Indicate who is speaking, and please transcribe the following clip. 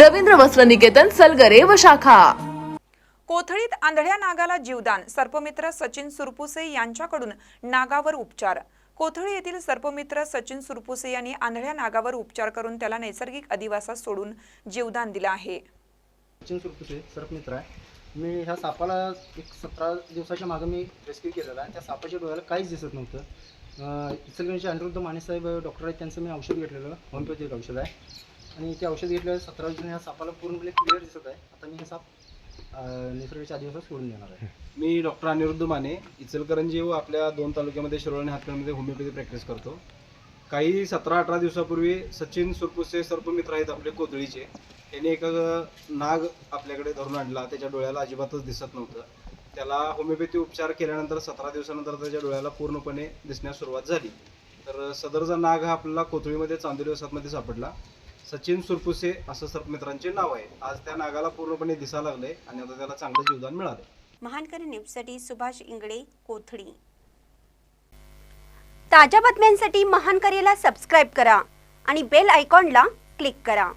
Speaker 1: रवींद्र वस्त्र निकेतन सलगरे व शाखा.
Speaker 2: कोथळीत आंधळ्या नागाला जीवदान सर्पमित्र सचिन सुरपुसे यांच्याकडून नागावर उपचार. कोथळी येथील सर्पमित्र सचिन सुरपुसे यांनी आंधळ्या नागावर उपचार करून त्याला नैसर्गिक अधिवासात सोडून जीवदान दिलं आहे.
Speaker 3: सचिन सुरपुसे सर्प मित्र आहे. मी ह्या सापाला एक सतरा दिवसाच्या मागं मी रेस्क्यू केलेला आहे. त्या सापाच्या डोळ्याला काहीच दिसत नव्हतं. अं, इचलकरंजीचे अनिरुद्ध मानेसाहेब डॉक्टर आहेत त्यांचं मी औषध घेतलेलं होमिओपॅथिक औषध आहे. आणि ते औषध घेतल्यावर सतरा दिवसांनी ह्या सापाला पूर्णपणे क्लिअर दिसत आहे. आता मी हा साप निसर्गाच्या आदिवासात सोडून देणार आहे.
Speaker 4: मी डॉक्टर अनिरुद्ध माने इचलकरंजी व आपल्या दोन तालुक्यामध्ये शिरोळ आणि हातकणमध्ये होमिओपॅथी प्रॅक्टिस करतो. काही सतरा अठरा दिवसापूर्वी सचिन सुरपुसे सर्पमित्र आहेत आपले कोथळीचे त्यांनी एक नाग आपल्याकडे धरून आणला. त्याच्या डोळ्याला अजिबातच दिसत नव्हतं. त्याला होमिओपॅथी उपचार केल्यानंतर सतरा दिवसानंतर त्याच्या डोळ्याला पूर्णपणे दिसण्यास सुरुवात झाली. तर सदरचा नाग हा आपल्याला कोथळीमध्ये चांदोली वसाहतमध्ये सापडला. सचिन सुरपुसे असं सर्पमित्रांचे नाव आहे. आज त्या नागाला पूर्णपणे दिसा लागले आणि आता त्याला चांगलं जीवदान मिळालं
Speaker 5: महानकरी न्यूजसाठी सुभाष इंगळे कोथळी. ताज्या बातम्यांसाठी महानकरीला सबस्क्राईब करा आणि बेल आयकॉनला क्लिक करा.